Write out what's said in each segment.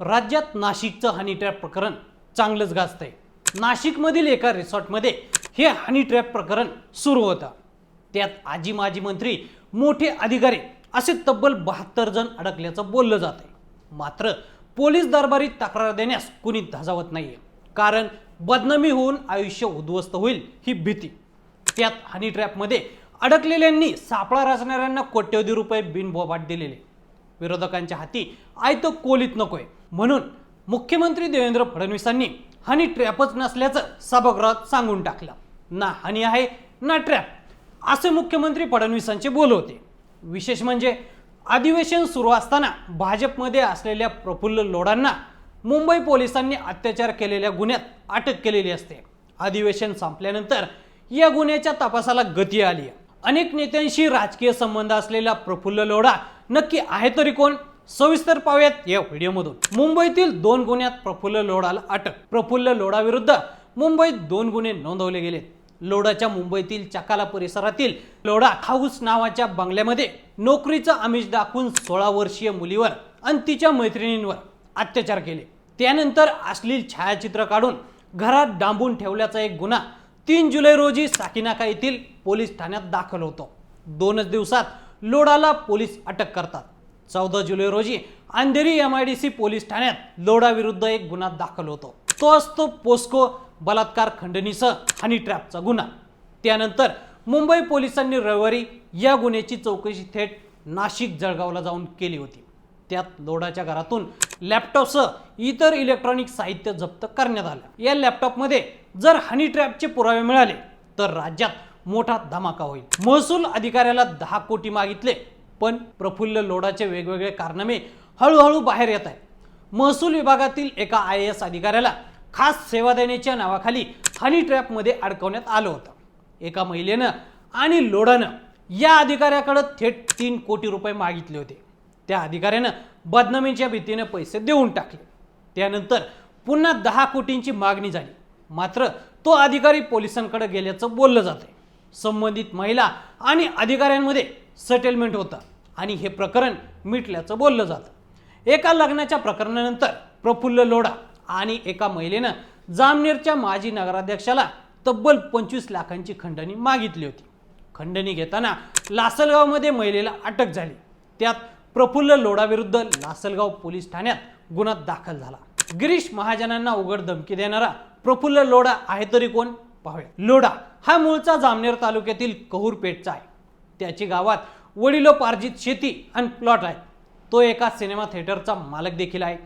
राज्यात नाशिकचं honey trap प्रकरण चांगलंच गाजतंय. नाशिकमधील एका रिसॉर्टमध्ये हे हनी ट्रॅप प्रकरण सुरू होतं. त्यात आजी माजी मंत्री मोठे अधिकारी असे तब्बल बहात्तर जण अडकल्याचं बोललं जात आहे मात्र पोलीस दरबारी तक्रार देण्यास कुणी धजावत नाही आहे कारण बदनामी होऊन आयुष्य उद्ध्वस्त होईल ही भीती. त्यात हनी ट्रॅपमध्ये अडकलेल्यांनी सापळा रचणाऱ्यांना कोट्यवधी रुपये बिनबोबाट दिलेले. विरोधकांच्या हाती आयतं कोलीत नकोय. म्हणून मुख्यमंत्री देवेंद्र फडणवीसांनी हनी ट्रॅपच नसल्याचं सभागृहात सांगून टाकलं. ना हनी आहे ना ट्रॅप असे मुख्यमंत्री फडणवीसांचे बोल होते. विशेष म्हणजे अधिवेशन सुरू असताना भाजपमध्ये असलेल्या प्रफुल्ल लोढांना मुंबई पोलिसांनी अत्याचार केलेल्या गुन्ह्यात अटक केलेली असते. अधिवेशन संपल्यानंतर या गुन्ह्याच्या तपासाला गती आली अनेक नेत्यांशी राजकीय संबंध असलेला प्रफुल्ल लोढा नक्की आहे तरी कोण? सविस्तर पाहूयात या व्हिडिओमधून. मुंबईतील दोन गुन्ह्यात प्रफुल्ल लोढाला अटक. प्रफुल्ल लोडाविरुद्ध मुंबईत दोन गुन्हे नोंदवले गेले. लोढाच्या मुंबईतील चकाला परिसरातील लोढा हाऊस नावाच्या बंगल्यामध्ये नोकरीचं आमिष दाखवून सोळा वर्षीय मुलीवर आणि तिच्या मैत्रिणींवर अत्याचार केले. त्यानंतर अश्लील छायाचित्र काढून घरात डांबून ठेवल्याचा एक गुन्हा तीन जुलै रोजी साकीनाका येथील पोलीस ठाण्यात दाखल होतो. दोनच दिवसात लोडाला पोलीस अटक करतात. चौदा जुलै रोजी Andheri M I D C police ठाण्यात लोडाविरुद्ध एक गुन्हा दाखल होतो. तो असतो पोस्को बलात्कार खंडणीसह हनी ट्रॅपचा गुन्हा. त्यानंतर मुंबई पोलिसांनी रविवारी या गुन्ह्याची चौकशी थेट नाशिक जळगावला जाऊन केली होती. त्यात लोडाच्या घरातून लॅपटॉपसह इतर इलेक्ट्रॉनिक साहित्य जप्त करण्यात आलं. या लॅपटॉपमध्ये जर हनी ट्रॅपचे पुरावे मिळाले तर राज्यात मोठा धमाका होईल. महसूल अधिकाऱ्याला दहा कोटी मागितले पण प्रफुल्ल लोडाचे वेगवेगळे कारनामे हळूहळू बाहेर येत आहेत. महसूल विभागातील एका आय एस अधिकाऱ्याला खास सेवा देण्याच्या नावाखाली हनी ट्रॅपमध्ये अडकवण्यात आलं होतं. एका महिलेनं आणि लोडानं या अधिकाऱ्याकडं थेट तीन कोटी रुपये मागितले होते. त्या अधिकाऱ्यानं बदनामीच्या भीतीने पैसे देऊन टाकले. त्यानंतर पुन्हा दहा कोटींची मागणी झाली. मात्र तो अधिकारी पोलिसांकडे गेल्याचं बोललं जाते संबंधित महिला आणि अधिकाऱ्यांमध्ये सेटलमेंट होतं. आणि हे प्रकरण मिटल्याचं बोललं जातं. एका लग्नाच्या प्रकरणानंतर प्रफुल्ल लोढा आणि एका महिलेनं जामनेरच्या माजी नगराध्यक्षाला तब्बल पंचवीस लाखांची खंडणी मागितली होती. खंडणी घेताना लासलगावमध्ये महिलेला अटक झाली. त्यात प्रफुल्ल लोढाविरुद्ध लासलगाव पोलीस ठाण्यात गुन्हा दाखल झाला. गिरीश महाजनांना उघड धमकी देणारा प्रफुल्ल लोढा आहे तरी कोण? पाहूया. लोढा हा मूळचा जामनेर तालुक्यातील कहूरपेठचा आहे. त्याची गावात वडिलोपार्जित शेती आणि प्लॉट आहे. तो एका सिनेमा थिएटरचा मालक देखील आहे.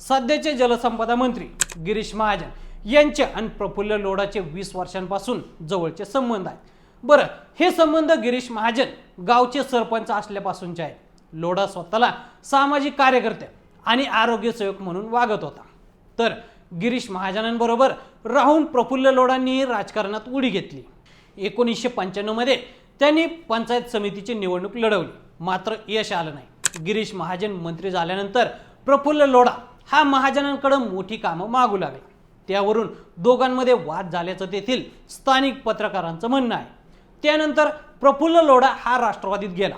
सध्याचे जलसंपदा मंत्री गिरीश महाजन यांचे आणि प्रफुल्ल लोढाचे वीस वर्षांपासून जवळचे संबंध आहेत. बरं हे संबंध गिरीश महाजन गावचे सरपंच असल्यापासूनचे आहेत. लोढा स्वतःला सामाजिक कार्यकर्ते आणि आरोग्य सेवक म्हणून वागत होता. तर गिरीश महाजनांबरोबर राहून प्रफुल्ल लोढांनीही राजकारणात उडी घेतली. एकोणीसशे पंच्याण्णवमध्ये त्यांनी पंचायत समितीची निवडणूक लढवली. मात्र यश आलं नाही. गिरीश महाजन मंत्री झाल्यानंतर प्रफुल्ल लोढा हा महाजनांकडे मोठी कामं मागू लागली. त्यावरून दोघांमध्ये वाद झाल्याचं तेथील स्थानिक पत्रकारांचं म्हणणं आहे. त्यानंतर प्रफुल्ल लोढा हा राष्ट्रवादीत गेला.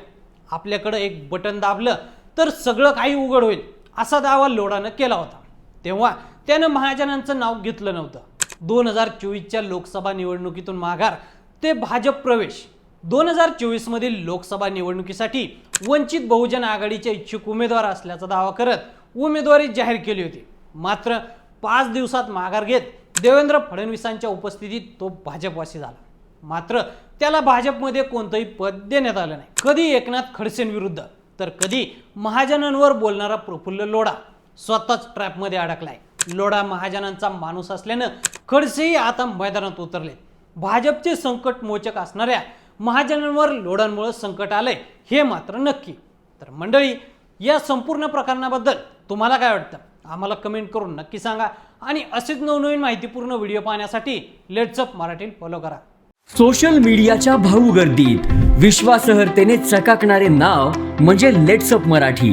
आपल्याकडं एक बटन दाबलं तर सगळं काही उघड होईल असा दावा लोढानं केला होता. तेव्हा त्यानं महाजनांचं नाव घेतलं नव्हतं. दोन हजार चोवीसच्या लोकसभा निवडणुकीतून माघार ते भाजप प्रवेश दोन हजार चोवीसमधील लोकसभा निवडणुकीसाठी वंचित बहुजन आघाडीचे इच्छुक उमेदवार असल्याचा दावा करत उमेदवारी जाहीर केली होती. मात्र पाच दिवसात माघार घेत देवेंद्र फडणवीसांच्या उपस्थितीत तो भाजपवासी झाला. मात्र त्याला भाजपमध्ये कोणतंही पद देण्यात आलं नाही. कधी एकनाथ खडसेंविरुद्ध तर कधी महाजनांवर बोलणारा प्रफुल्ल लोढा स्वतःच ट्रॅपमध्ये अडकलाय. लोढा महाजनांचा माणूस असल्यानं खडसेही आता मैदानात उतरले भाजपचे संकट मोचक असणाऱ्या महाजनांवर लोडांमुळं संकट आलंय हे मात्र नक्की. तर मंडळी या संपूर्ण प्रकरणाबद्दल तुम्हाला काय वाटतं? आम्हाला कमेंट करून नक्की सांगा आणि असेच नवनवीन माहितीपूर्ण व्हिडिओ पाहण्यासाठी लेट्सअप मराठी फॉलो करा. सोशल मीडियाच्या भाऊ गर्दीत विश्वासार्हतेने चकाकणारे नाव म्हणजे लेट्सअप मराठी.